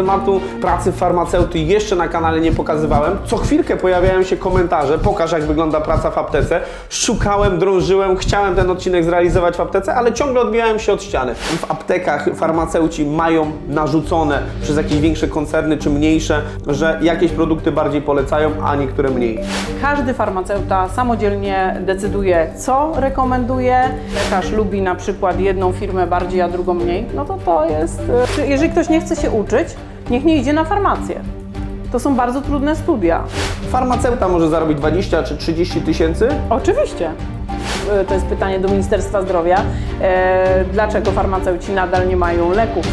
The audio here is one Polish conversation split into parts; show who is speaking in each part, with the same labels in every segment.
Speaker 1: Tematu pracy farmaceuty jeszcze na kanale nie pokazywałem. Co chwilkę pojawiają się komentarze, pokaż jak wygląda praca w aptece. Szukałem, drążyłem, chciałem ten odcinek zrealizować w aptece, ale ciągle odbijałem się od ściany. W aptekach farmaceuci mają narzucone przez jakieś większe koncerny czy mniejsze, że jakieś produkty bardziej polecają, a niektóre mniej.
Speaker 2: Każdy farmaceuta samodzielnie decyduje, co rekomenduje. Lekarz lubi na przykład jedną firmę bardziej, a drugą mniej. No to to jest. e, Jeżeli ktoś nie chce się uczyć, niech nie idzie na farmację. To są bardzo trudne studia.
Speaker 1: Farmaceuta może zarobić 20 czy 30 tysięcy,
Speaker 2: Oczywiście. E, To jest pytanie do Ministerstwa Zdrowia. E, Dlaczego farmaceuci nadal nie mają leków?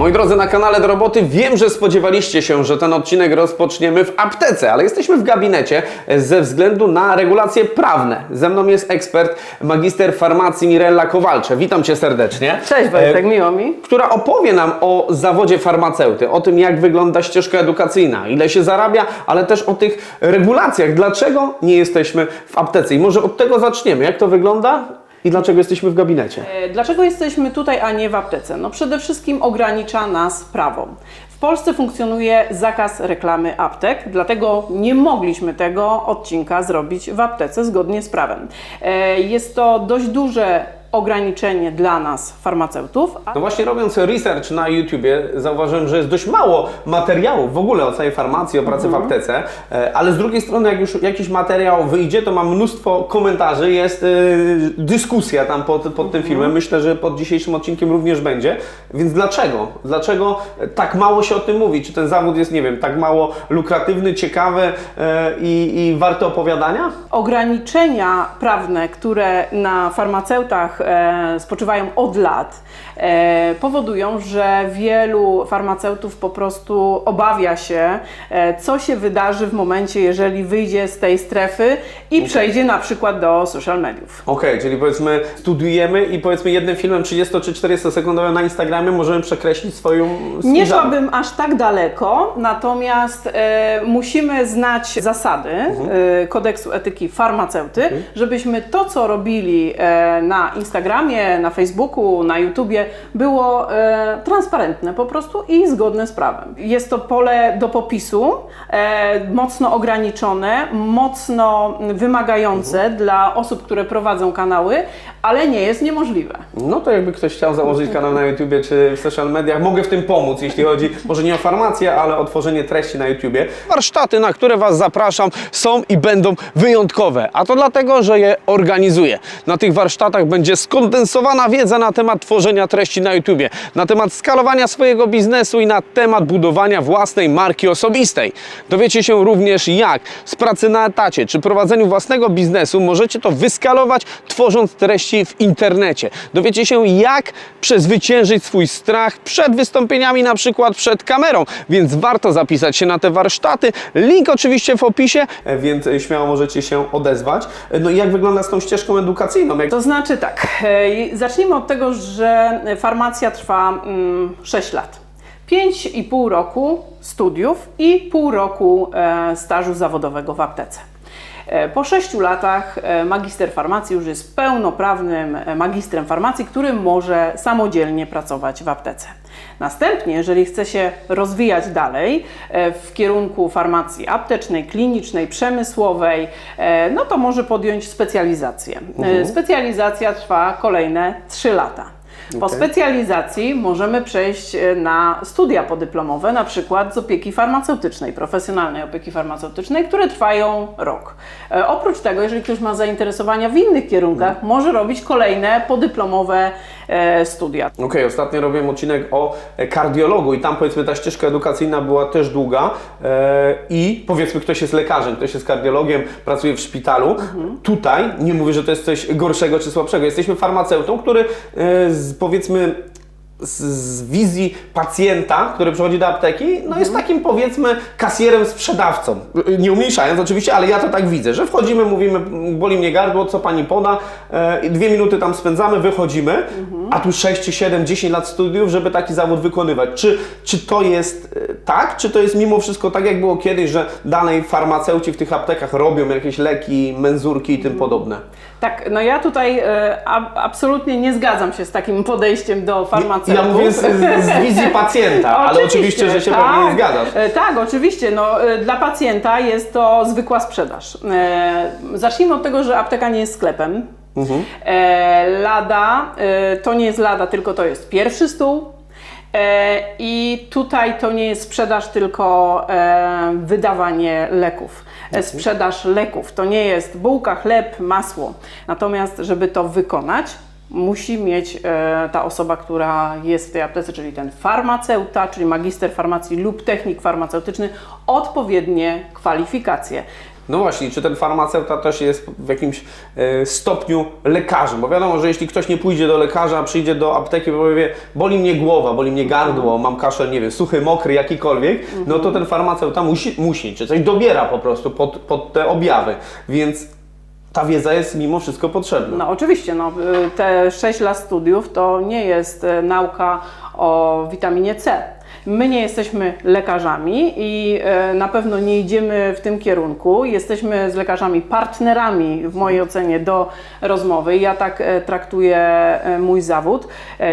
Speaker 1: Moi drodzy, na kanale do roboty wiem, że spodziewaliście się, że ten odcinek rozpoczniemy w aptece, ale jesteśmy w gabinecie ze względu na regulacje prawne. Ze mną jest ekspert, magister farmacji Mirella Kowalcze. Witam Cię serdecznie.
Speaker 2: Cześć Wojtek,
Speaker 1: E,
Speaker 2: miło mi.
Speaker 1: która opowie nam o zawodzie farmaceuty, o tym jak wygląda ścieżka edukacyjna, ile się zarabia, ale też o tych regulacjach, dlaczego nie jesteśmy w aptece. I może od tego zaczniemy. Jak to wygląda i dlaczego jesteśmy w gabinecie?
Speaker 2: E, Dlaczego jesteśmy tutaj, a nie w aptece? No przede wszystkim ogranicza nas prawo. W Polsce funkcjonuje zakaz reklamy aptek, dlatego nie mogliśmy tego odcinka zrobić w aptece zgodnie z prawem. E, Jest to dość duże ograniczenie dla nas, farmaceutów. a-
Speaker 1: No właśnie robiąc research na YouTubie zauważyłem, że jest dość mało materiałów w ogóle o całej farmacji, o pracy w aptece, e, ale z drugiej strony jak już jakiś materiał wyjdzie, to mam mnóstwo komentarzy, jest e, dyskusja tam pod, pod tym filmem, myślę, że pod dzisiejszym odcinkiem również będzie, więc dlaczego? Dlaczego tak mało się o tym mówi? Czy ten zawód jest, nie wiem, tak mało lukratywny, ciekawy e, i, i warty opowiadania?
Speaker 2: ograniczenia prawne, które na farmaceutach e, spoczywają od lat, e, powodują, że wielu farmaceutów po prostu obawia się, e, co się wydarzy w momencie, jeżeli wyjdzie z tej strefy i przejdzie na przykład do social mediów.
Speaker 1: Okej, czyli powiedzmy studiujemy i powiedzmy jednym filmem 30 czy 40 sekundowym na Instagramie możemy przekreślić swoją swój
Speaker 2: Nie szłabym aż tak daleko, natomiast e, musimy znać zasady e, kodeksu etyki farmaceuty, żebyśmy to, co robili e, na Instagramie, na Facebooku, na YouTubie, było e, transparentne po prostu i zgodne z prawem. Jest to pole do popisu, e, mocno ograniczone, mocno wymagające dla osób, które prowadzą kanały, ale nie jest niemożliwe.
Speaker 1: No to jakby ktoś chciał założyć kanał na YouTubie czy w social mediach, mogę w tym pomóc, jeśli chodzi może nie o farmację, ale o tworzenie treści na YouTubie. Warsztaty, na które Was zapraszam, są i będą wyjątkowe, a to dlatego, że je organizuję. Na tych warsztatach będzie skondensowana wiedza na temat tworzenia treści na YouTubie, na temat skalowania swojego biznesu i na temat budowania własnej marki osobistej. Dowiecie się również jak z pracy na etacie czy prowadzeniu własnego biznesu możecie to wyskalować, tworząc treści w internecie. Dowiecie się jak przezwyciężyć swój strach przed wystąpieniami, na przykład przed kamerą, więc warto zapisać się na te warsztaty. Link oczywiście w opisie, więc śmiało możecie się odezwać. No i jak wygląda z tą ścieżką edukacyjną?
Speaker 2: To znaczy tak, zacznijmy od tego, że farmacja trwa mm, 6 lat. 5,5 roku studiów i pół roku e, stażu zawodowego w aptece. E, Po 6 latach e, magister farmacji już jest pełnoprawnym magistrem farmacji, który może samodzielnie pracować w aptece. Następnie, jeżeli chce się rozwijać dalej e, w kierunku farmacji aptecznej, klinicznej, przemysłowej, e, no to może podjąć specjalizację. E, Specjalizacja trwa kolejne 3 lata. Po
Speaker 1: Okej.
Speaker 2: specjalizacji możemy przejść na studia podyplomowe, na przykład z opieki farmaceutycznej, profesjonalnej opieki farmaceutycznej, które trwają rok. E, Oprócz tego, jeżeli ktoś ma zainteresowania w innych kierunkach, może robić kolejne podyplomowe studia.
Speaker 1: Okej, ostatnio robiłem odcinek o e, kardiologu i tam powiedzmy ta ścieżka edukacyjna była też długa e, i powiedzmy ktoś jest lekarzem, ktoś jest kardiologiem, pracuje w szpitalu. Tutaj nie mówię, że to jest coś gorszego czy słabszego. Jesteśmy farmaceutą, który e, z, powiedzmy z, z wizji pacjenta, który przychodzi do apteki, no jest takim powiedzmy kasjerem, sprzedawcą. Nie umniejszając oczywiście, ale ja to tak widzę, że wchodzimy, mówimy, boli mnie gardło, co pani poda, e, dwie minuty tam spędzamy, wychodzimy, a tu 6 czy 7, 10 lat studiów, żeby taki zawód wykonywać. Czy, czy to jest e, tak, czy to jest mimo wszystko tak, jak było kiedyś, że dalej farmaceuci w tych aptekach robią jakieś leki, menzurki i tym podobne?
Speaker 2: Tak, no ja tutaj e, a, absolutnie nie zgadzam się z takim podejściem do farmaceutów.
Speaker 1: Ja mówię z, z, wizji pacjenta, ale oczywiście, że się pewnie nie zgadzasz.
Speaker 2: E, Tak, oczywiście. No, e, dla pacjenta jest to zwykła sprzedaż. Zacznijmy od tego, że apteka nie jest sklepem.
Speaker 1: Mhm.
Speaker 2: Lada to nie jest lada, tylko to jest pierwszy stół. I tutaj to nie jest sprzedaż, tylko wydawanie leków. E, Sprzedaż leków to nie jest bułka, chleb, masło. Natomiast, żeby to wykonać, musi mieć e, ta osoba, która jest w tej aptece, czyli ten farmaceuta, czyli magister farmacji lub technik farmaceutyczny, odpowiednie kwalifikacje.
Speaker 1: No właśnie, czy ten farmaceuta też jest w jakimś e, stopniu lekarzem? Bo wiadomo, że jeśli ktoś nie pójdzie do lekarza, przyjdzie do apteki i powie, boli mnie głowa, boli mnie gardło, mam kaszel, nie wiem, suchy, mokry, jakikolwiek, no to ten farmaceuta musi, musi czy coś dobiera po prostu pod, pod te objawy. Więc ta wiedza jest mimo wszystko potrzebna.
Speaker 2: No oczywiście, no, y, te 6 lat studiów to nie jest e, nauka o witaminie C. My nie jesteśmy lekarzami i e, na pewno nie idziemy w tym kierunku. Jesteśmy z lekarzami partnerami, w mojej ocenie, do rozmowy. Ja tak e, traktuję e, mój zawód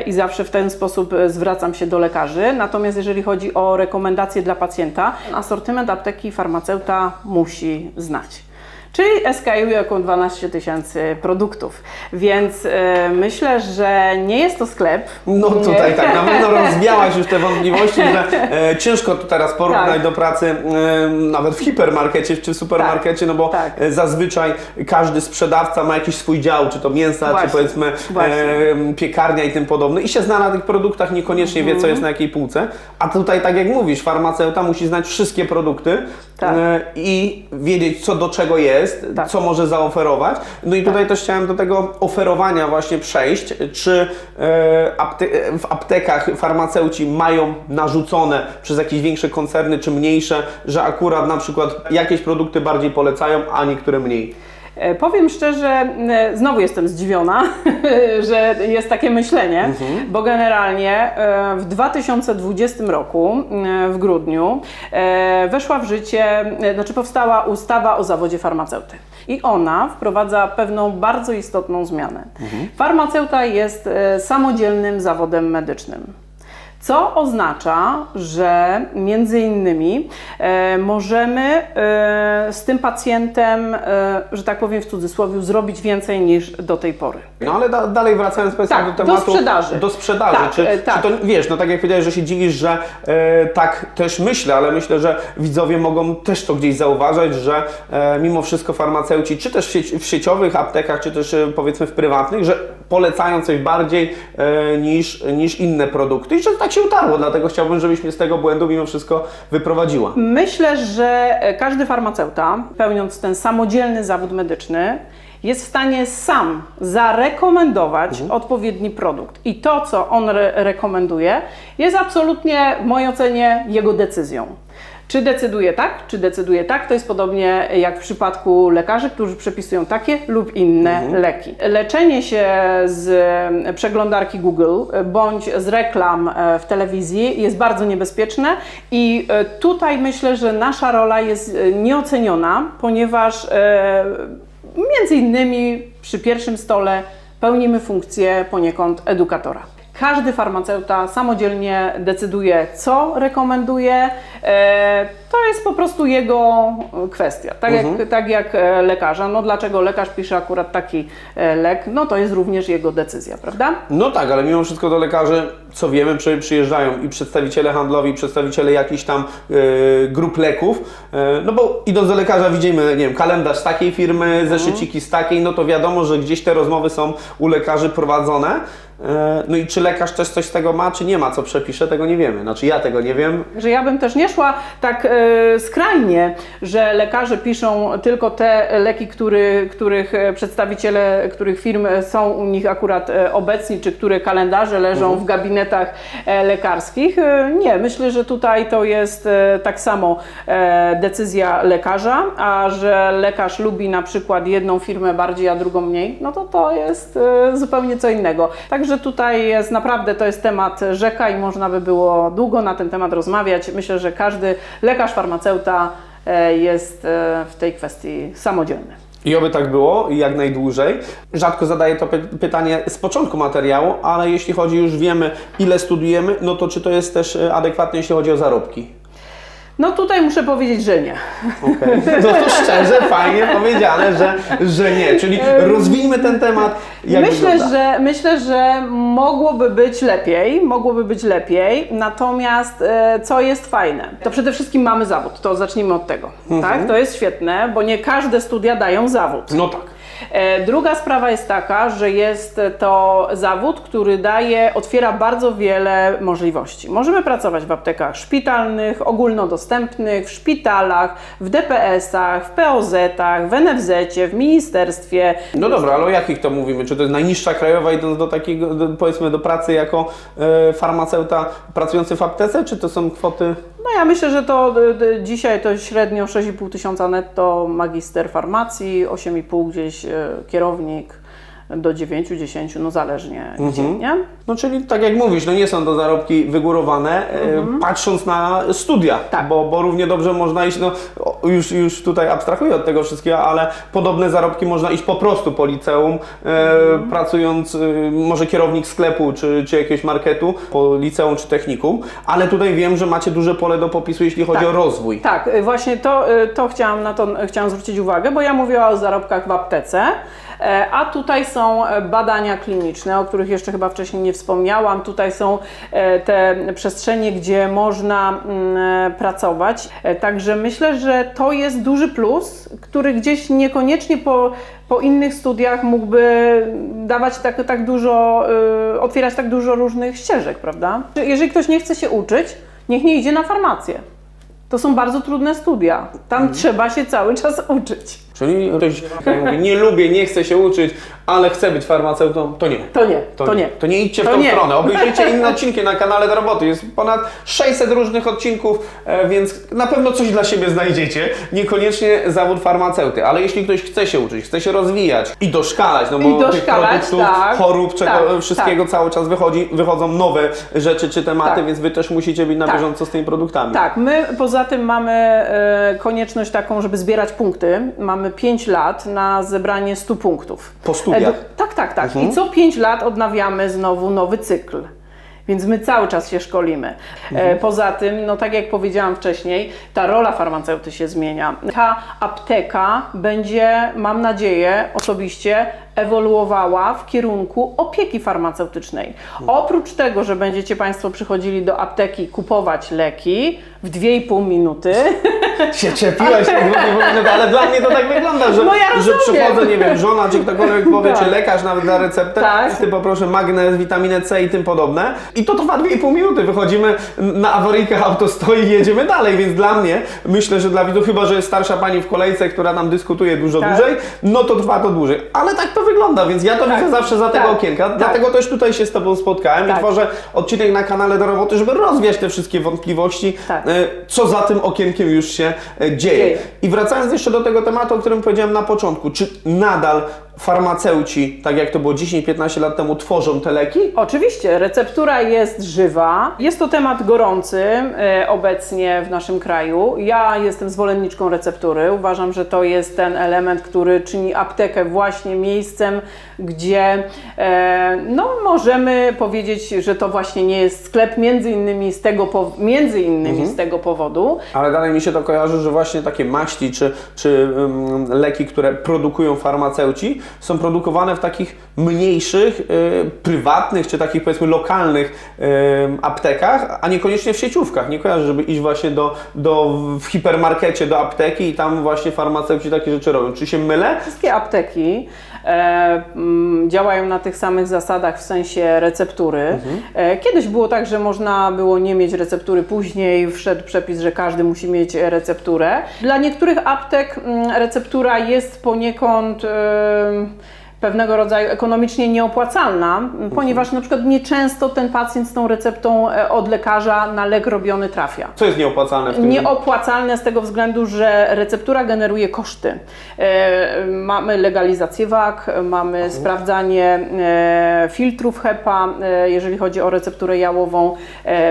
Speaker 2: i zawsze w ten sposób zwracam się do lekarzy. Natomiast jeżeli chodzi o rekomendacje dla pacjenta, asortyment apteki farmaceuta musi znać. Czyli SKU jako 12 tysięcy produktów. Więc e, myślę, że nie jest to sklep.
Speaker 1: No tutaj tak, na pewno rozwiałaś już te wątpliwości, że e, ciężko to teraz porównać
Speaker 2: Tak.
Speaker 1: do pracy e, nawet w hipermarkecie czy w supermarkecie, no bo
Speaker 2: tak.
Speaker 1: e, zazwyczaj każdy sprzedawca ma jakiś swój dział, czy to mięsa,
Speaker 2: Właśnie,
Speaker 1: czy powiedzmy e, piekarnia i tym podobne i się zna na tych produktach, niekoniecznie wie
Speaker 2: Mhm.
Speaker 1: co jest na jakiej półce, a tutaj tak jak mówisz, farmaceuta musi znać wszystkie produkty
Speaker 2: Tak.
Speaker 1: e, i wiedzieć co do czego jest,
Speaker 2: Tak.
Speaker 1: co może zaoferować. No i tutaj też chciałem do tego oferowania właśnie przejść. Czy e, w aptekach farmaceuci mają narzucone przez jakieś większe koncerny czy mniejsze, że akurat na przykład jakieś produkty bardziej polecają, a niektóre mniej?
Speaker 2: E, Powiem szczerze, znowu jestem zdziwiona, że jest takie myślenie,
Speaker 1: Mhm.
Speaker 2: bo generalnie e, w 2020 roku, w grudniu, e, weszła w życie, znaczy powstała ustawa o zawodzie farmaceuty. I ona wprowadza pewną bardzo istotną zmianę.
Speaker 1: Mhm.
Speaker 2: Farmaceuta jest samodzielnym zawodem medycznym. Co oznacza, że między innymi e, możemy e, z tym pacjentem, e, że tak powiem w cudzysłowie, zrobić więcej niż do tej pory.
Speaker 1: No ale da, dalej wracając
Speaker 2: Tak,
Speaker 1: do
Speaker 2: do
Speaker 1: tematu.
Speaker 2: sprzedaży.
Speaker 1: Do sprzedaży.
Speaker 2: Tak,
Speaker 1: czy,
Speaker 2: tak.
Speaker 1: czy to wiesz, no tak jak powiedziałeś, że się dziwisz, że e, tak też myślę, ale myślę, że widzowie mogą też to gdzieś zauważać, że e, mimo wszystko farmaceuci, czy też w, sieci, w sieciowych aptekach, czy też e, powiedzmy w prywatnych, że polecają coś bardziej e, niż, niż inne produkty i że tak się utarło, dlatego chciałbym, żebyś mnie z tego błędu mimo wszystko wyprowadziła.
Speaker 2: Myślę, że e, każdy farmaceuta, pełniąc ten samodzielny zawód medyczny, jest w stanie sam zarekomendować odpowiedni produkt. I to, co on re rekomenduje, jest absolutnie, w mojej ocenie, jego decyzją. Czy decyduje tak, czy decyduje tak, to jest podobnie jak w przypadku lekarzy, którzy przepisują takie lub inne leki. Leczenie się z przeglądarki Google bądź z reklam e, w telewizji jest bardzo niebezpieczne i e, tutaj myślę, że nasza rola jest e, nieoceniona, ponieważ między innymi przy pierwszym stole pełnimy funkcję poniekąd edukatora. Każdy farmaceuta samodzielnie decyduje, co rekomenduje. E, to jest po prostu jego kwestia. Tak, jak, tak jak e, lekarza. No dlaczego lekarz pisze akurat taki e, lek? No to jest również jego decyzja, prawda?
Speaker 1: No tak, ale mimo wszystko do lekarzy, co wiemy, przy, przyjeżdżają i przedstawiciele handlowi, i przedstawiciele jakichś tam grup leków, no bo idąc do lekarza widzimy, nie wiem, kalendarz z takiej firmy, zeszyciki z takiej, no to wiadomo, że gdzieś te rozmowy są u lekarzy prowadzone. E, no i czy lekarz też coś z tego ma, czy nie ma, co przepisze, tego nie wiemy. Znaczy ja tego nie wiem.
Speaker 2: Że ja bym też nie szła tak e, skrajnie, że lekarze piszą tylko te leki, który, których e, przedstawiciele, których firm są u nich akurat obecni, czy które kalendarze leżą w gabinetach lekarskich. Nie, myślę, że tutaj to jest tak samo decyzja lekarza, a że lekarz lubi na przykład jedną firmę bardziej, a drugą mniej, no to to jest zupełnie co innego. Także Także tutaj jest naprawdę, to jest temat rzeka i można by było długo na ten temat rozmawiać. Myślę, że każdy lekarz, farmaceuta e, jest e, w tej kwestii samodzielny.
Speaker 1: I oby tak było jak najdłużej. Rzadko zadaję to py- pytanie z początku materiału, ale jeśli chodzi, już wiemy ile studiujemy, no to czy to jest też e, adekwatne, jeśli chodzi o zarobki?
Speaker 2: No tutaj muszę powiedzieć, że nie.
Speaker 1: Okej. No to szczerze, fajnie powiedziane, że, że nie. Czyli rozwijmy ten temat. Jak
Speaker 2: Myślę
Speaker 1: wygląda.
Speaker 2: że, myślę, że mogłoby być lepiej, mogłoby być lepiej, natomiast e, co jest fajne, to przede wszystkim mamy zawód, to zacznijmy od tego, tak? To jest świetne, bo nie każde studia dają zawód.
Speaker 1: No tak.
Speaker 2: E, Druga sprawa jest taka, że jest to zawód, który daje, otwiera bardzo wiele możliwości. Możemy pracować w aptekach szpitalnych, ogólnodostępnych, w szpitalach, w DPS-ach, w POZ-ach, w NFZ-cie, w ministerstwie.
Speaker 1: No dobra, ale o jakich to mówimy? Czy to jest najniższa krajowa idąc do takiego, do, powiedzmy do pracy jako e, farmaceuta pracujący w aptece, czy to są kwoty?
Speaker 2: No ja myślę, że to y, y, dzisiaj to średnio 6,5 tysiąca netto magister farmacji, 8,5 gdzieś y, kierownik do 9-10, no zależnie gdzie, nie?
Speaker 1: No czyli tak jak mówisz, no nie są to zarobki wygórowane, e, patrząc na studia,
Speaker 2: Tak.
Speaker 1: bo, bo równie dobrze można iść, no już, już tutaj abstrahuję od tego wszystkiego, ale podobne zarobki można iść po prostu po liceum, e, pracując e, może kierownik sklepu czy, czy jakiegoś marketu, po liceum czy technikum, ale tutaj wiem, że macie duże pole do popisu, jeśli chodzi
Speaker 2: Tak.
Speaker 1: o rozwój.
Speaker 2: Tak, y, właśnie to, y, to chciałam na to chciałam zwrócić uwagę, bo ja mówiłam o zarobkach w aptece, e, a tutaj są e, badania kliniczne, o których jeszcze chyba wcześniej nie wspomniałam. Tutaj są e, te przestrzenie, gdzie można mm, e, pracować. E, Także myślę, że to jest duży plus, który gdzieś niekoniecznie po, po innych studiach mógłby dawać tak, tak dużo, otwierać tak dużo różnych ścieżek, prawda? Jeżeli ktoś nie chce się uczyć, niech nie idzie na farmację. To są bardzo trudne studia. Tam trzeba się cały czas uczyć.
Speaker 1: Czyli ktoś mówi, nie lubię, nie chcę się uczyć, ale chcę być farmaceutą, to nie.
Speaker 2: To nie, to, nie.
Speaker 1: To nie idźcie w
Speaker 2: To
Speaker 1: tą
Speaker 2: nie.
Speaker 1: stronę. Obejrzyjcie inne odcinki na kanale do roboty. Jest ponad 600 różnych odcinków, e, więc na pewno coś dla siebie znajdziecie. Niekoniecznie zawód farmaceuty, ale jeśli ktoś chce się uczyć, chce się rozwijać i doszkalać, no bo
Speaker 2: I
Speaker 1: tych
Speaker 2: doszkalać,
Speaker 1: produktów,
Speaker 2: tak,
Speaker 1: chorób, czego,
Speaker 2: tak,
Speaker 1: wszystkiego cały czas wychodzi, wychodzą nowe rzeczy czy tematy,
Speaker 2: Tak.
Speaker 1: więc wy też musicie być na
Speaker 2: Tak.
Speaker 1: bieżąco z tymi produktami.
Speaker 2: Tak, my poza tym mamy e, konieczność taką, żeby zbierać punkty. Mamy 5 lat na zebranie 100 punktów.
Speaker 1: Po studiach. Mhm.
Speaker 2: tak, tak, tak. I co 5 lat odnawiamy znowu nowy cykl. Więc my cały czas się szkolimy.
Speaker 1: Mhm.
Speaker 2: E, Poza tym, no tak jak powiedziałam wcześniej, ta rola farmaceuty się zmienia. Ta apteka będzie, mam nadzieję, osobiście ewoluowała w kierunku opieki farmaceutycznej. Oprócz tego, że będziecie Państwo przychodzili do apteki kupować leki w 2,5 minuty,
Speaker 1: się tych dwóch minut, ale dla mnie to tak wygląda, że,
Speaker 2: No ja
Speaker 1: że przychodzę, nie wiem, żona czy ktokolwiek powie,
Speaker 2: Tak.
Speaker 1: czy lekarz nawet da receptę,
Speaker 2: Tak.
Speaker 1: ty poproszę magnez, witaminę C i tym podobne i to trwa 2,5 minuty, wychodzimy na awaryjkę, auto stoi i jedziemy dalej, więc dla mnie, myślę, że dla widzów, chyba, że jest starsza pani w kolejce, która nam dyskutuje dużo
Speaker 2: Tak.
Speaker 1: dłużej, no to trwa to dłużej, ale tak to wygląda, więc ja to
Speaker 2: Tak.
Speaker 1: widzę zawsze za tego
Speaker 2: Tak.
Speaker 1: okienka,
Speaker 2: Tak.
Speaker 1: dlatego też tutaj się z Tobą spotkałem
Speaker 2: Tak.
Speaker 1: i tworzę odcinek na kanale do roboty, żeby rozwiać te wszystkie wątpliwości,
Speaker 2: Tak.
Speaker 1: e, co za tym okienkiem już się e, dzieje.
Speaker 2: Dzieje.
Speaker 1: I wracając jeszcze do tego tematu, o którym powiedziałem na początku, czy nadal farmaceuci, tak jak to było 10-15 lat temu, tworzą te leki?
Speaker 2: Oczywiście, receptura jest żywa. Jest to temat gorący e, obecnie w naszym kraju. Ja jestem zwolenniczką receptury. Uważam, że to jest ten element, który czyni aptekę właśnie miejscem, gdzie e, no, możemy powiedzieć, że to właśnie nie jest sklep między innymi z tego, po, między innymi z tego powodu.
Speaker 1: Ale dalej mi się to kojarzy, że właśnie takie maści czy, czy ym, leki, które produkują farmaceuci, są produkowane w takich mniejszych, y, prywatnych czy takich powiedzmy lokalnych ym, aptekach, a niekoniecznie w sieciówkach. Nie kojarzę, żeby iść właśnie do, do w hipermarkecie, do apteki i tam właśnie farmaceuci takie rzeczy robią. Czy się mylę?
Speaker 2: Wszystkie apteki działają na tych samych zasadach w sensie receptury. E, kiedyś było tak, że można było nie mieć receptury, później wszedł przepis, że każdy musi mieć e, recepturę. Dla niektórych aptek mm, receptura jest poniekąd. E, pewnego rodzaju ekonomicznie nieopłacalna, ponieważ na przykład nieczęsto ten pacjent z tą receptą e, od lekarza na lek robiony trafia.
Speaker 1: Co jest nieopłacalne w tym?
Speaker 2: Nieopłacalne z tego względu, że receptura generuje koszty. E, mamy legalizację WAK, mamy sprawdzanie e, filtrów HEPA, jeżeli chodzi o recepturę jałową,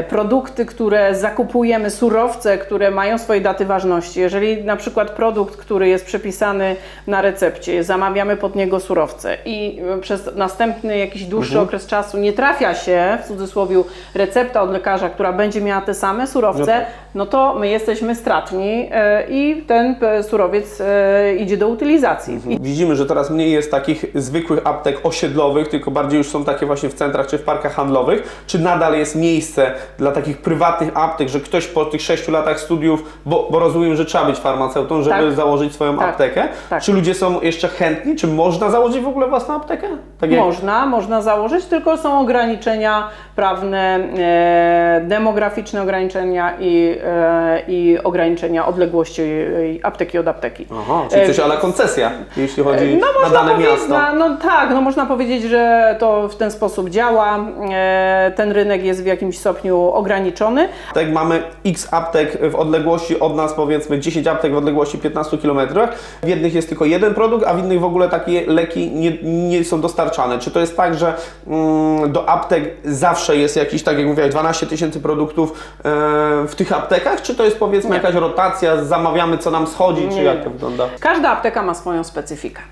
Speaker 2: produkty, które zakupujemy, surowce, które mają swoje daty ważności. Jeżeli na przykład produkt, który jest przepisany na recepcie, zamawiamy pod niego surowce i przez następny jakiś dłuższy okres czasu nie trafia się, w cudzysłowie, recepta od lekarza, która będzie miała te same surowce, no to my jesteśmy stratni e, i ten e, surowiec e, idzie do utylizacji. I
Speaker 1: Widzimy, że teraz mniej jest takich zwykłych aptek osiedlowych, tylko bardziej już są takie właśnie w centrach czy w parkach handlowych. Czy nadal jest miejsce dla takich prywatnych aptek, że ktoś po tych 6 latach studiów, bo, bo rozumiem, że trzeba być farmaceutą, żeby
Speaker 2: Tak.
Speaker 1: założyć swoją
Speaker 2: Tak.
Speaker 1: aptekę.
Speaker 2: Tak.
Speaker 1: Czy ludzie są jeszcze chętni? Czy można założyć w ogóle własną aptekę? Tak jak-
Speaker 2: Można, można założyć, tylko są ograniczenia prawne, e, demograficzne ograniczenia i, e, i ograniczenia odległości e, apteki od apteki.
Speaker 1: Aha, czyli coś ale koncesja, jeśli chodzi
Speaker 2: No
Speaker 1: na
Speaker 2: można
Speaker 1: dane miasto.
Speaker 2: na- no tak, no można powiedzieć, że to w ten sposób działa. E, ten rynek jest w jakimś stopniu ograniczony.
Speaker 1: Tak, mamy x aptek w odległości od nas, powiedzmy 10 aptek w odległości 15 km. W jednych jest tylko jeden produkt, a w innych w ogóle takie leki nie, nie są dostarczane. Czy to jest tak, że mm, do aptek zawsze jest jakiś, tak jak mówiłeś, 12 tysięcy produktów e, w tych aptekach, czy to jest powiedzmy jakaś rotacja, zamawiamy co nam schodzi, czy jak to wygląda?
Speaker 2: Każda apteka ma swoją specyfikę.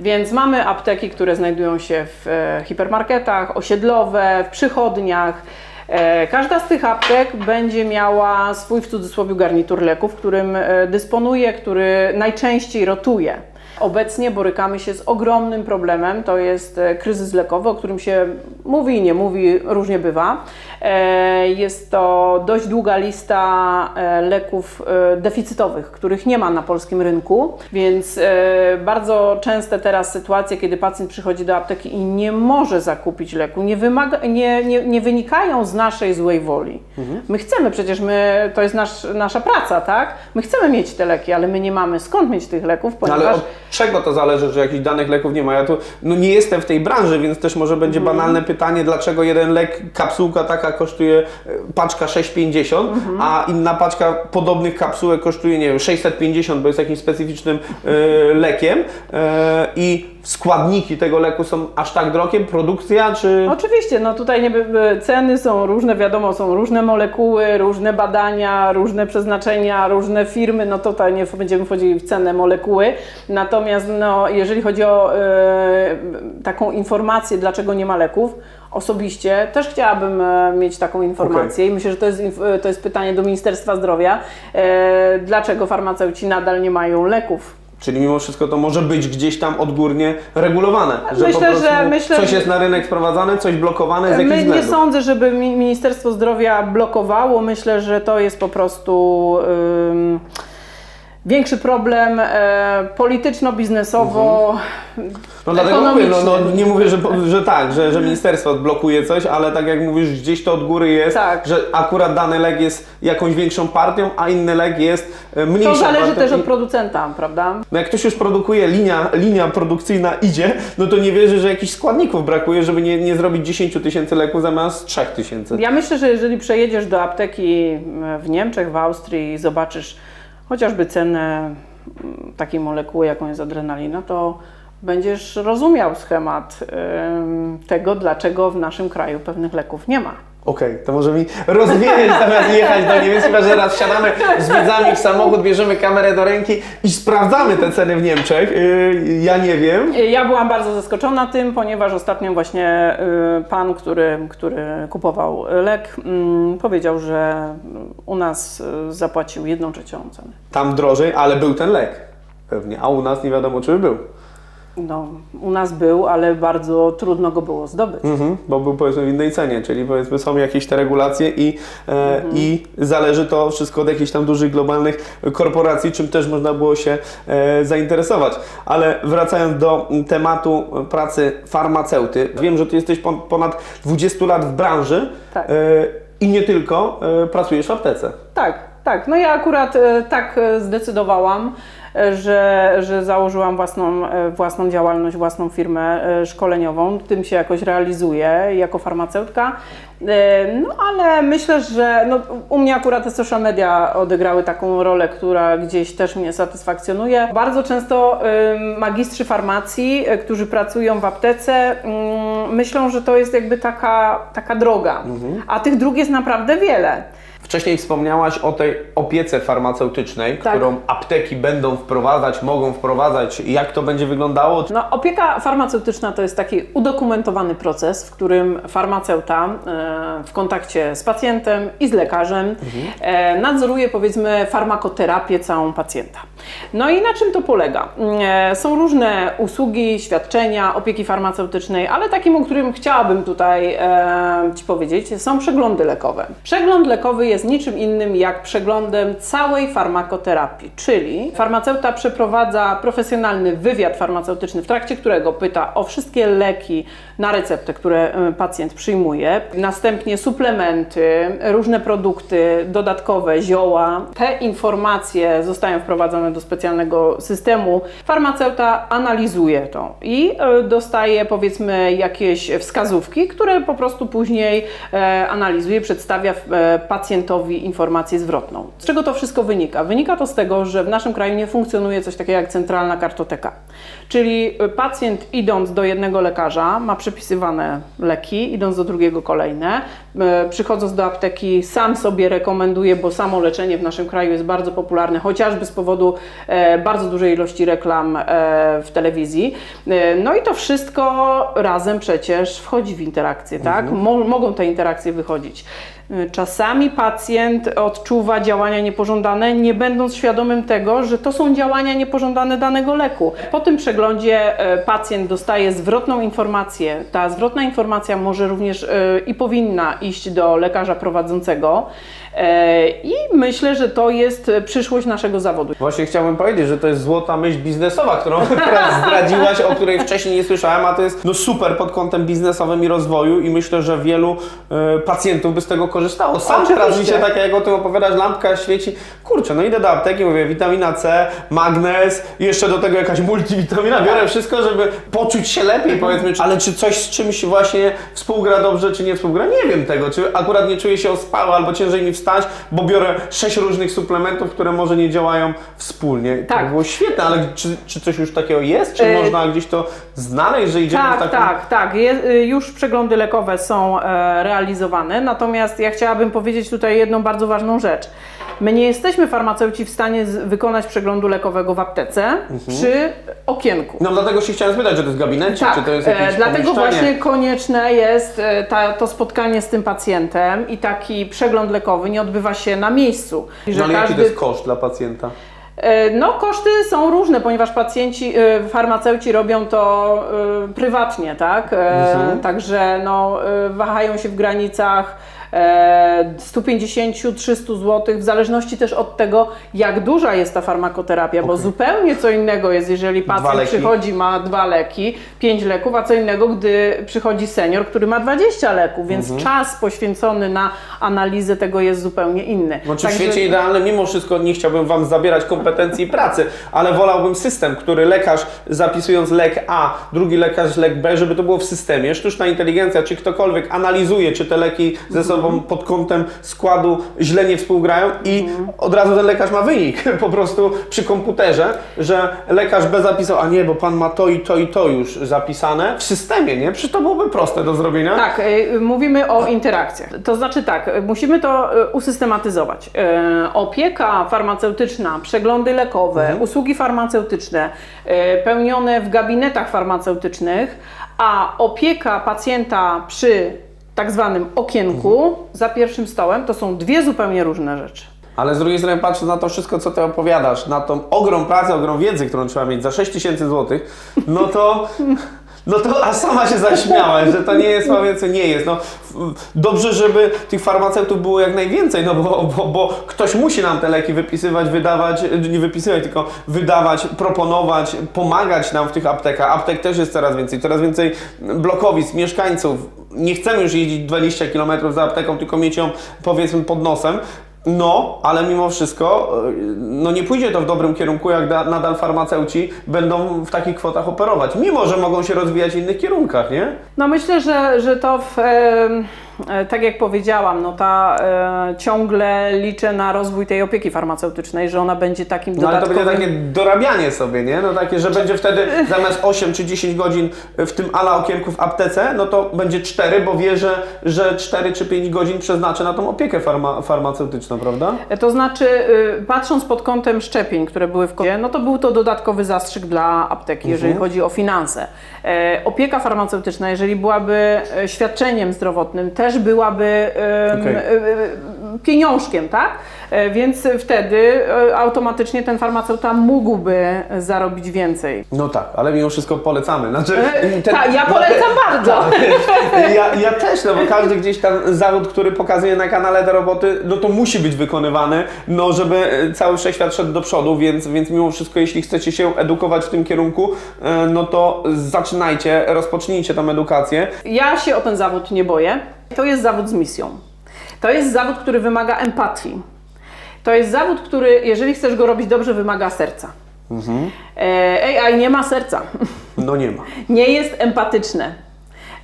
Speaker 2: Więc mamy apteki, które znajdują się w e, hipermarketach, osiedlowe, w przychodniach. E, Każda z tych aptek będzie miała swój w cudzysłowie garnitur leków, którym e, dysponuje, który najczęściej rotuje. Obecnie borykamy się z ogromnym problemem, to jest e, kryzys lekowy, o którym się mówi i nie mówi, różnie bywa. E, Jest to dość długa lista e, leków deficytowych, których nie ma na polskim rynku, więc bardzo częste teraz sytuacje, kiedy pacjent przychodzi do apteki i nie może zakupić leku, nie, wymaga, nie, nie, nie wynikają z naszej złej woli. My chcemy, przecież my, to jest nasz, nasza praca, tak? My chcemy mieć te leki, ale my nie mamy skąd mieć tych leków,
Speaker 1: No
Speaker 2: ponieważ...
Speaker 1: od czego to zależy, że jakichś danych leków nie ma? Ja tu no nie jestem w tej branży, więc też może będzie
Speaker 2: Mhm.
Speaker 1: banalne pytanie, dlaczego jeden lek, kapsułka taka kosztuje e, paczka 6,50,
Speaker 2: Mhm.
Speaker 1: a inna paczka podobnych kapsułek kosztuje, nie wiem, 650, bo jest jakimś specyficznym e, lekiem e, i składniki tego leku są aż tak drogie, produkcja czy...
Speaker 2: Oczywiście, no tutaj nie, ceny są różne, wiadomo, są różne molekuły, różne badania, różne przeznaczenia, różne firmy, no tutaj nie będziemy wchodzili w cenę molekuły. Natomiast no, jeżeli chodzi o e, taką informację, dlaczego nie ma leków, osobiście też chciałabym e, mieć taką informację i myślę, że to jest, e, to jest pytanie do Ministerstwa Zdrowia, e, dlaczego farmaceuci nadal nie mają leków.
Speaker 1: Czyli mimo wszystko to może być gdzieś tam odgórnie regulowane. Że
Speaker 2: Myślę, że- myślę,
Speaker 1: coś jest na rynek sprowadzane, coś blokowane z jakichś
Speaker 2: My nie sądzę, żeby mi- Ministerstwo Zdrowia blokowało. Myślę, że to jest po prostu ym, większy problem e, polityczno-biznesowo.
Speaker 1: No dlatego mówię, no, no, nie mówię, że, że tak, że, że ministerstwo blokuje coś, ale tak jak mówisz, gdzieś to od góry jest,
Speaker 2: Tak.
Speaker 1: że akurat dany lek jest jakąś większą partią, a inny lek jest e, mniejszą
Speaker 2: To zależy
Speaker 1: partią.
Speaker 2: też od producenta, prawda?
Speaker 1: No jak ktoś już produkuje, linia, linia produkcyjna idzie, no to nie wierzy, że jakichś składników brakuje, żeby nie, nie zrobić 10 tysięcy leków zamiast 3 tysięcy.
Speaker 2: Ja myślę, że jeżeli przejedziesz do apteki w Niemczech, w Austrii i zobaczysz chociażby cenę m, takiej molekuły, jaką jest adrenalina, to będziesz rozumiał schemat tego, dlaczego w naszym kraju pewnych leków nie ma.
Speaker 1: Okej, to może mi rozwieść zamiast jechać do Niemiec, chyba że raz wsiadamy z widzami w samochód, bierzemy kamerę do ręki i sprawdzamy te ceny w Niemczech. Yy, ja nie wiem.
Speaker 2: Ja byłam bardzo zaskoczona tym, ponieważ ostatnio właśnie y, pan, który, który kupował lek, mm, powiedział, że u nas y, zapłacił jedną trzecią ceny.
Speaker 1: Tam drożej, ale był ten lek. Pewnie, a u nas nie wiadomo, czy by był.
Speaker 2: No, u nas był, ale bardzo trudno go było zdobyć.
Speaker 1: Mhm, bo był powiedzmy w innej cenie, czyli powiedzmy są jakieś te regulacje i, e, i zależy to wszystko od jakichś tam dużych globalnych korporacji, czym też można było się e, zainteresować. Ale wracając do tematu pracy farmaceuty, wiem, że Ty jesteś pon- ponad 20 lat w branży
Speaker 2: Tak.
Speaker 1: e, i nie tylko e, pracujesz w aptece.
Speaker 2: Tak, tak. No ja akurat e, tak e, zdecydowałam, że, że założyłam własną, własną działalność, własną firmę e, szkoleniową. Tym się jakoś realizuję jako farmaceutka. E, No ale myślę, że no, u mnie akurat te social media odegrały taką rolę, która gdzieś też mnie satysfakcjonuje. Bardzo często magistrzy farmacji, e, którzy pracują w aptece, myślą, że to jest jakby taka, taka droga, a tych dróg jest naprawdę wiele.
Speaker 1: Wcześniej wspomniałaś o tej opiece farmaceutycznej,
Speaker 2: Tak.
Speaker 1: którą apteki będą wprowadzać, mogą wprowadzać. Jak to będzie wyglądało?
Speaker 2: No, opieka farmaceutyczna to jest taki udokumentowany proces, w którym farmaceuta e, w kontakcie z pacjentem i z lekarzem e, nadzoruje powiedzmy farmakoterapię całą pacjenta. No i na czym to polega? E, są różne usługi, świadczenia opieki farmaceutycznej, ale takim, o którym chciałabym tutaj Ci powiedzieć, są przeglądy lekowe. Przegląd lekowy jest niczym innym jak przeglądem całej farmakoterapii, czyli farmaceuta przeprowadza profesjonalny wywiad farmaceutyczny, w trakcie którego pyta o wszystkie leki na receptę, które e, pacjent przyjmuje, następnie suplementy, różne produkty dodatkowe, zioła. Te informacje zostają wprowadzone do specjalnego systemu. Farmaceuta analizuje to i e, dostaje powiedzmy jakieś wskazówki, które po prostu później e, analizuje, przedstawia e, pacjentowi informację zwrotną. Z czego to wszystko wynika? Wynika to z tego, że w naszym kraju nie funkcjonuje coś takiego jak centralna kartoteka. Czyli e, pacjent idąc do jednego lekarza ma przepisywane leki, idąc do drugiego kolejne, e, przychodząc do apteki sam sobie rekomenduje, bo samo leczenie w naszym kraju jest bardzo popularne, chociażby z powodu e, bardzo dużej ilości reklam e, w telewizji. E, no i to wszystko razem przecież wchodzi w interakcję, tak? Mo- mogą te interakcje wychodzić. Czasami pacjent odczuwa działania niepożądane, nie będąc świadomym tego, że to są działania niepożądane danego leku. Po tym przeglądzie e, pacjent dostaje zwrotną informację. Ta zwrotna informacja może również e, i powinna iść do lekarza prowadzącego. E, I myślę, że to jest e, przyszłość naszego zawodu.
Speaker 1: Właśnie chciałbym powiedzieć, że to jest złota myśl biznesowa, którą teraz zdradziłaś, o której wcześniej nie słyszałem, a to jest no super pod kątem biznesowym i rozwoju i myślę, że wielu e, pacjentów by z tego korzystało. Sam
Speaker 2: Oczywiście.
Speaker 1: teraz mi się tak jak o tym opowiadasz, lampka świeci, kurczę, no idę do apteki, mówię witamina C, magnez i jeszcze do tego jakaś multivitamina, biorę wszystko, żeby poczuć się lepiej powiedzmy, czy, ale czy coś z czymś właśnie współgra dobrze, czy nie współgra, nie wiem tego, czy akurat nie czuję się ospały albo ciężej mi wstać, bo biorę sześć różnych suplementów, które może nie działają wspólnie. To
Speaker 2: Tak.
Speaker 1: było świetne, ale czy, czy coś już takiego jest? Czy
Speaker 2: E,
Speaker 1: można gdzieś to znaleźć, że idziemy w
Speaker 2: Tak,
Speaker 1: takim...
Speaker 2: tak, tak. Je, y, już przeglądy lekowe są e, realizowane, natomiast ja chciałabym powiedzieć tutaj jedną bardzo ważną rzecz. My nie jesteśmy farmaceuci w stanie z, wykonać przeglądu lekowego w aptece
Speaker 1: Mhm.
Speaker 2: przy okienku.
Speaker 1: No dlatego się chciałem spytać, czy to jest gabinet,
Speaker 2: Tak,
Speaker 1: czy to jest
Speaker 2: e,
Speaker 1: jakieś
Speaker 2: dlatego
Speaker 1: pomieszczenie?
Speaker 2: właśnie konieczne jest e, ta, to spotkanie z tym pacjentem i taki przegląd lekowy nie odbywa się na miejscu. I
Speaker 1: No ale jaki to jest koszt dla pacjenta?
Speaker 2: E, No, koszty są różne, ponieważ pacjenci, e, farmaceuci robią to e, prywatnie, tak? E, Także no, e, wahają się w granicach 150-300 zł, w zależności też od tego, jak duża jest ta farmakoterapia, bo zupełnie co innego jest, jeżeli pacjent przychodzi, ma dwa leki, pięć leków, a co innego, gdy przychodzi senior, który ma 20 leków, więc czas poświęcony na analizę tego jest zupełnie inny.
Speaker 1: W
Speaker 2: Także-
Speaker 1: świecie idealnym, mimo wszystko nie chciałbym Wam zabierać kompetencji pracy, ale wolałbym system, który lekarz zapisując lek A, drugi lekarz lek B, żeby to było w systemie. Sztuczna inteligencja, czy ktokolwiek analizuje, czy te leki ze sobą pod kątem składu źle nie współgrają i od razu ten lekarz ma wynik po prostu przy komputerze, że lekarz B zapisał, a nie, bo Pan ma to i to i to już zapisane w systemie, nie? Przecież to byłoby proste do zrobienia.
Speaker 2: Tak, y, mówimy o interakcjach. To znaczy tak, y, musimy to y, usystematyzować. Y, Opieka farmaceutyczna, przeglądy lekowe, usługi farmaceutyczne y, pełnione w gabinetach farmaceutycznych, a opieka pacjenta przy tak zwanym okienku za pierwszym stołem to są dwie zupełnie różne rzeczy.
Speaker 1: Ale z drugiej strony patrząc na to wszystko, co Ty opowiadasz, na tą ogrom pracy, ogrom wiedzy, którą trzeba mieć za 6 tysięcy złotych, no to... No to a sama się zaśmiałaś, że to nie jest powiedzmy, nie jest. No, dobrze, żeby tych farmaceutów było jak najwięcej, no bo, bo, bo ktoś musi nam te leki wypisywać, wydawać, nie wypisywać, tylko wydawać, proponować, pomagać nam w tych aptekach. Aptek też jest coraz więcej, coraz więcej blokowisk, mieszkańców. Nie chcemy już jeździć 20 km za apteką, tylko mieć ją powiedzmy pod nosem. No, ale mimo wszystko, y, no nie pójdzie to w dobrym kierunku, jak da, nadal farmaceuci będą w takich kwotach operować, mimo że mogą się rozwijać w innych kierunkach, nie?
Speaker 2: No myślę, że, że to w, e, tak jak powiedziałam, no ta e, ciągle liczę na rozwój tej opieki farmaceutycznej, że ona będzie takim
Speaker 1: No ale to
Speaker 2: dodatkowym...
Speaker 1: będzie takie dorabianie sobie, nie? No takie, że będzie wtedy zamiast 8 czy 10 godzin w tym ala okienku w aptece, no to będzie 4, bo wie, że, że 4 czy 5 godzin przeznaczy na tą opiekę farma, farmaceutyczną, prawda?
Speaker 2: To znaczy, y, patrząc pod kątem szczepień, które były w kodzie, no to był to dodatkowy zastrzyk dla apteki, jeżeli chodzi o finanse. E, opieka farmaceutyczna, jeżeli byłaby e, świadczeniem zdrowotnym, też byłaby
Speaker 1: Okej.
Speaker 2: e, e, pieniążkiem, tak? E, więc wtedy e, automatycznie ten farmaceuta mógłby zarobić więcej.
Speaker 1: No tak, ale mimo wszystko polecamy. Znaczy,
Speaker 2: E, tak, ja polecam bardzo.
Speaker 1: Ja, ja też, no bo każdy gdzieś tam zawód, który pokazuje na kanale do roboty, no to musi być wykonywany, no żeby cały wszechświat szedł do przodu, więc, więc mimo wszystko, jeśli chcecie się edukować w tym kierunku, no to zaczynajcie, rozpocznijcie tą edukację.
Speaker 2: Ja się o ten zawód nie boję. To jest zawód z misją. To jest zawód, który wymaga empatii. To jest zawód, który, jeżeli chcesz go robić dobrze, wymaga serca. E, AI nie ma serca.
Speaker 1: No nie ma.
Speaker 2: Nie jest empatyczne.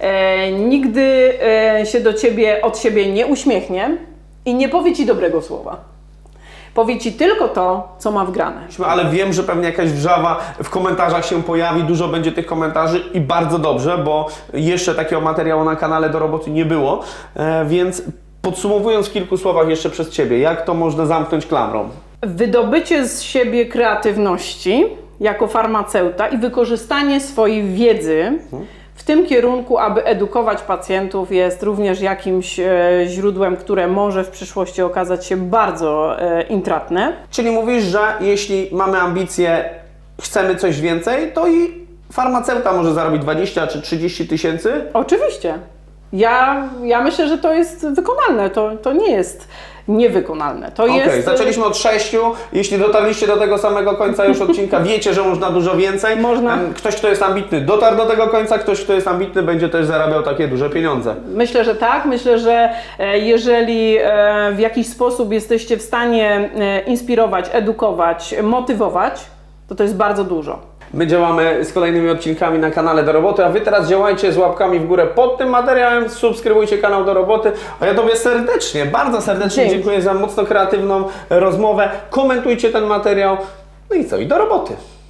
Speaker 2: E, nigdy e, się do ciebie od siebie nie uśmiechnie i nie powie ci dobrego słowa. Powie ci tylko to, co ma wgrane.
Speaker 1: Ale wiem, że pewnie jakaś wrzawa w komentarzach się pojawi, dużo będzie tych komentarzy i bardzo dobrze, bo jeszcze takiego materiału na kanale do roboty nie było, e, więc podsumowując w kilku słowach jeszcze przez Ciebie, jak to można zamknąć klamrą?
Speaker 2: Wydobycie z siebie kreatywności jako farmaceuta i wykorzystanie swojej wiedzy w tym kierunku, aby edukować pacjentów, jest również jakimś e, źródłem, które może w przyszłości okazać się bardzo e, intratne.
Speaker 1: Czyli mówisz, że jeśli mamy ambicje, chcemy coś więcej, to i farmaceuta może zarobić 20 czy 30 tysięcy?
Speaker 2: Oczywiście. Ja, ja myślę, że to jest wykonalne. To, to nie jest niewykonalne. To
Speaker 1: Okej,
Speaker 2: jest. e,
Speaker 1: zaczęliśmy od 6. Jeśli dotarliście do tego samego końca już odcinka, wiecie, że można dużo więcej.
Speaker 2: Można.
Speaker 1: Ktoś, kto jest ambitny, dotarł do tego końca, ktoś, kto jest ambitny, będzie też zarabiał takie duże pieniądze.
Speaker 2: Myślę, że tak. Myślę, że e, jeżeli e, w jakiś sposób jesteście w stanie e, inspirować, edukować, motywować, to to jest bardzo dużo.
Speaker 1: My działamy z kolejnymi odcinkami na kanale do roboty, a Wy teraz działajcie z łapkami w górę pod tym materiałem, subskrybujcie kanał do roboty, a ja Tobie serdecznie, bardzo serdecznie
Speaker 2: Dzięki.
Speaker 1: dziękuję za mocno kreatywną rozmowę, komentujcie ten materiał, no i co, i do roboty.